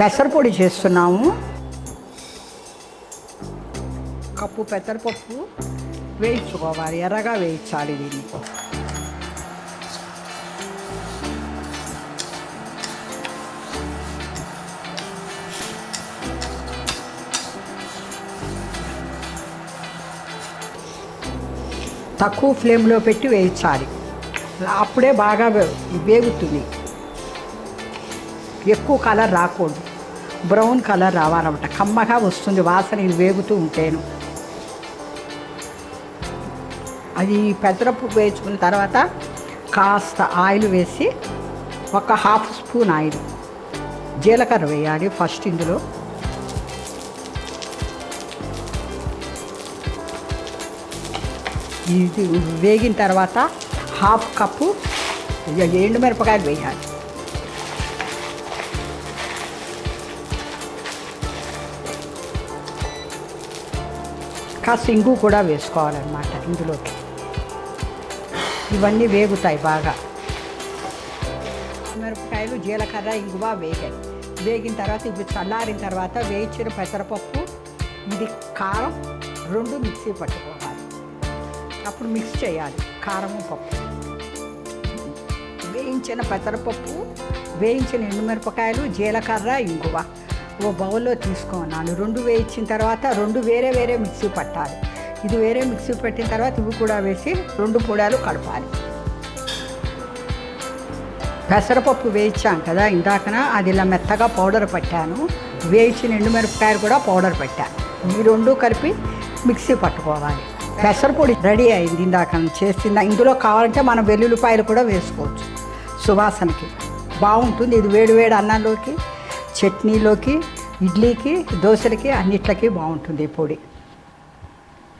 పెసరపొడి చేస్తున్నాము. కప్పు పెసరపప్పు వేయించుకోవాలి ఎర్రగా వేయించాలి దీన్ని. తక్కువ ఫ్లేమ్లో పెట్టి వేయించాలి. అప్పుడే బాగా వేగుతుంది. ఎక్కువ కలర్ రాకూడదు. బ్రౌన్ కలర్ రావాలన్నమాట. కమ్మగా వస్తుంది వాసన ఇది వేగుతూ ఉంటేను. అది పెసరపు వేసుకున్న తర్వాత కాస్త ఆయిల్ వేసి ఒక హాఫ్ స్పూన్ ఆయిల్ జీలకర్ర వేయాలి ఫస్ట్ ఇందులో. ఇది వేగిన తర్వాత హాఫ్ కప్పు ఎండుమిరపకాయలు వేయాలి. కాస్త ఇంగు కూడా వేసుకోవాలన్నమాట ఇందులోకి. ఇవన్నీ వేగుతాయి బాగా. మిరపకాయలు జీలకర్ర ఇంగువ వేగాయి. వేగిన తర్వాత ఇవి చల్లారిన తర్వాత వేయించిన పెసరపప్పు ఇది కారం రెండు మిక్సీ పట్టుకోవాలి. అప్పుడు మిక్స్ చేయాలి కారము పప్పు. వేయించిన పెసరపప్పు వేయించిన ఎండుమిరపకాయలు జీలకర్ర ఇంగువ. ఓ బౌల్లో తీసుకున్నాను రెండు వేయించిన తర్వాత రెండు వేరే వేరే మిక్సీ పట్టాలి. ఇది వేరే మిక్సీ పెట్టిన తర్వాత ఇవి కూడా వేసి రెండు పొడాలు కడపాలి పెసరపప్పు వేయించాం కదా ఇందాకన అది ఇలా మెత్తగా పౌడర్ పట్టాను. వేయించిన ఎండుమిరపకాయలు కూడా పౌడర్ పెట్టాను ఈ రెండు కలిపి మిక్సీ పట్టుకోవాలి. పెసరపొడి రెడీ అయింది ఇందాక చేసిందా ఇందులో కావాలంటే మనం వెల్లుల్లిపాయలు కూడా వేసుకోవచ్చు సువాసనకి. బాగుంటుంది. ఇది వేడి వేడి అన్నంలోకి చట్నీలోకి ఇడ్లీకి దోశలకి అన్నిట్లకి బాగుంటుంది ఈ పొడి.